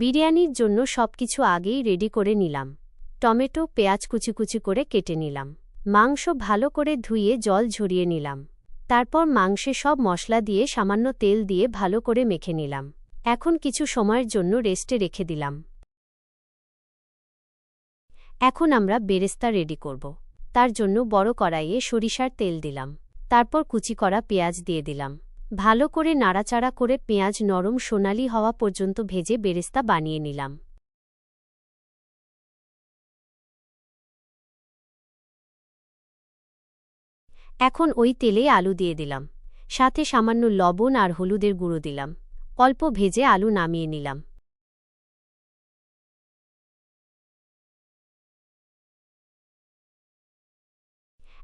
বিরিয়ানির জন্য সবকিছু আগেই রেডি করে নিলাম। টমেটো, পেঁয়াজ কুচি কুচি করে কেটে নিলাম। মাংস ভালো করে ধুয়ে জল ঝরিয়ে নিলাম। তারপর মাংসে সব মশলা দিয়ে সামান্য তেল দিয়ে ভালো করে মেখে নিলাম। এখন কিছু সময়ের জন্য রেস্টে রেখে দিলাম। এখন আমরা বেরেস্তা রেডি করব। তার জন্য বড় কড়াইয়ে সরিষার তেল দিলাম। তারপর কুচি করা পেঁয়াজ দিয়ে দিলাম। ভালো করে নাড়াচাড়া করে পেঁয়াজ নরম সোনালি হওয়া পর্যন্ত ভেজে বেরেস্তা বানিয়ে নিলাম। এখন ওই তেলে আলু দিয়ে দিলাম। সাথে সামান্য লবণ আর হলুদের গুঁড়ো দিলাম। অল্প ভেজে আলু নামিয়ে নিলাম।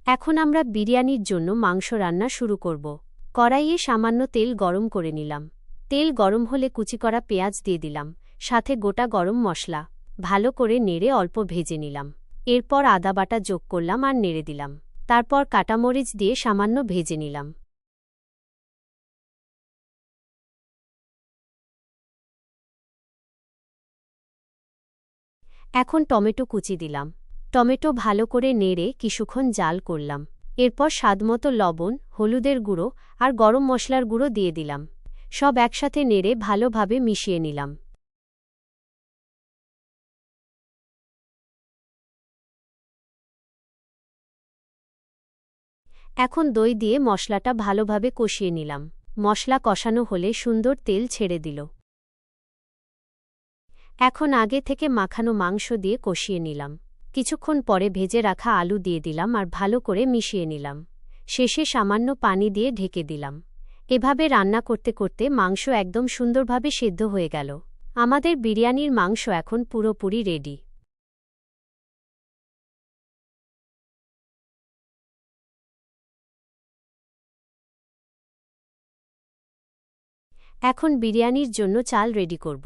এখন আমরা বিরিয়ানির জন্য মাংস রান্না শুরু করব। কড়াইয়ে সামান্য তেল গরম করে নিলাম। তেল গরম হলে কুচি করা পেঁয়াজ দিয়ে দিলাম, সাথে গোটা গরম মশলা, ভালো করে নেড়ে অল্প ভেজে নিলাম। এরপর আদা বাটা যোগ করলাম আর নেড়ে দিলাম। তারপর কাটামরিচ দিয়ে সামান্য ভেজে নিলাম। এখন টমেটো কুচি দিলাম। টমেটো ভালো করে নেড়ে কিছুক্ষণ জাল করলাম। এরপর স্বাদমতো লবণ, হলুদের গুঁড়ো আর গরম মশলার গুঁড়ো দিয়ে দিলাম। সব একসাথে নেড়ে ভালোভাবে মিশিয়ে নিলাম। এখন দই দিয়ে মশলাটা ভালোভাবে কষিয়ে নিলাম। মশলা কষানো হলে সুন্দর তেল ছেড়ে দিল। এখন আগে থেকে মাখানো মাংস দিয়ে কষিয়ে নিলাম। কিছুক্ষণ পরে ভেজে রাখা আলু দিয়ে দিলাম আর ভালো করে মিশিয়ে নিলাম। শেষে সামান্য পানি দিয়ে ঢেকে দিলাম। এভাবে রান্না করতে করতে মাংস একদম সুন্দরভাবে সেদ্ধ হয়ে গেল। আমাদের বিরিয়ানির মাংস এখন পুরোপুরি রেডি। এখন বিরিয়ানির জন্য চাল রেডি করব।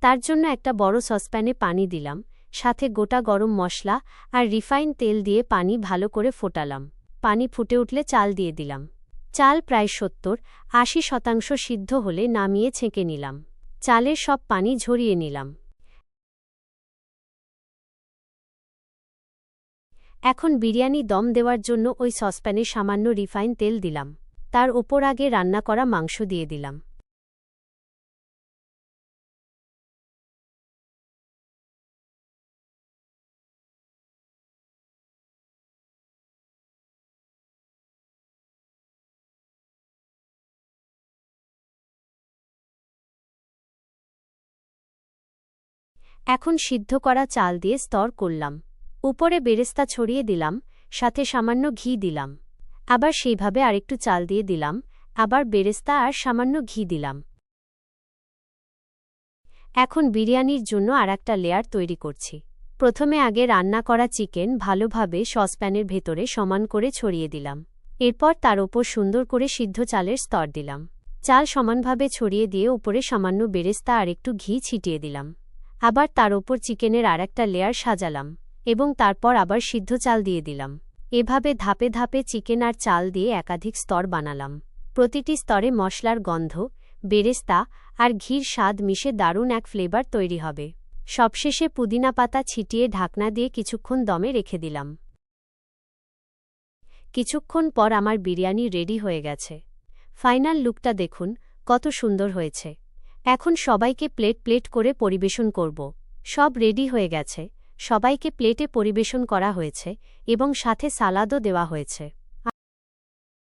তার জন্য একটা বড় সসপ্যানে পানি দিলাম। সাথে গোটা গরম মশলা আর রিফাইন তেল দিয়ে পানি ভালো করে ফোটালাম। পানি ফুটে উঠলে চাল দিয়ে দিলাম। চাল প্রায় সত্তর, আশি শতাংশ সিদ্ধ হলে নামিয়ে ছেঁকে নিলাম। চালের সব পানি ঝরিয়ে নিলাম। এখন বিরিয়ানি দম দেওয়ার জন্য ওই সসপ্যানে সামান্য রিফাইন তেল দিলাম। তার ওপর আগে রান্না করা মাংস দিয়ে দিলাম। এখন সিদ্ধ করা চাল দিয়ে স্তর করলাম। উপরে বেরেস্তা ছড়িয়ে দিলাম, সাথে সামান্য ঘি দিলাম। আবার সেইভাবে আরেকটু চাল দিয়ে দিলাম, আবার বেরেস্তা আর সামান্য ঘি দিলাম। এখন বিরিয়ানির জন্য আর একটা লেয়ার তৈরি করছি। প্রথমে আগে রান্না করা চিকেন ভালোভাবে সসপ্যানের ভেতরে সমান করে ছড়িয়ে দিলাম। এরপর তার ওপর সুন্দর করে সিদ্ধ চালের স্তর দিলাম। চাল সমানভাবে ছড়িয়ে দিয়ে উপরে সামান্য বেরেস্তা আর একটু ঘি ছিটিয়ে দিলাম। আবার তার ওপর চিকেনের আর একটা লেয়ার সাজালাম, এবং তারপর আবার সিদ্ধ চাল দিয়ে দিলাম। এভাবে ধাপে ধাপে চিকেন আর চাল দিয়ে একাধিক স্তর বানালাম। প্রতিটি স্তরে মশলার গন্ধ, বেরেস্তা আর ঘির স্বাদ মিশে দারুণ এক ফ্লেভার তৈরি হবে। সবশেষে পুদিনা পাতা ছিটিয়ে ঢাকনা দিয়ে কিছুক্ষণ দমে রেখে দিলাম। কিছুক্ষণ পর আমার বিরিয়ানি রেডি হয়ে গেছে। ফাইনাল লুকটা দেখুন, কত সুন্দর হয়েছে। এখন সবাইকে প্লেট প্লেট করে পরিবেশন করব। সব রেডি হয়ে গেছে। সবাইকে প্লেটে পরিবেশন করা হয়েছে এবং সাথে সালাদও দেওয়া হয়েছে।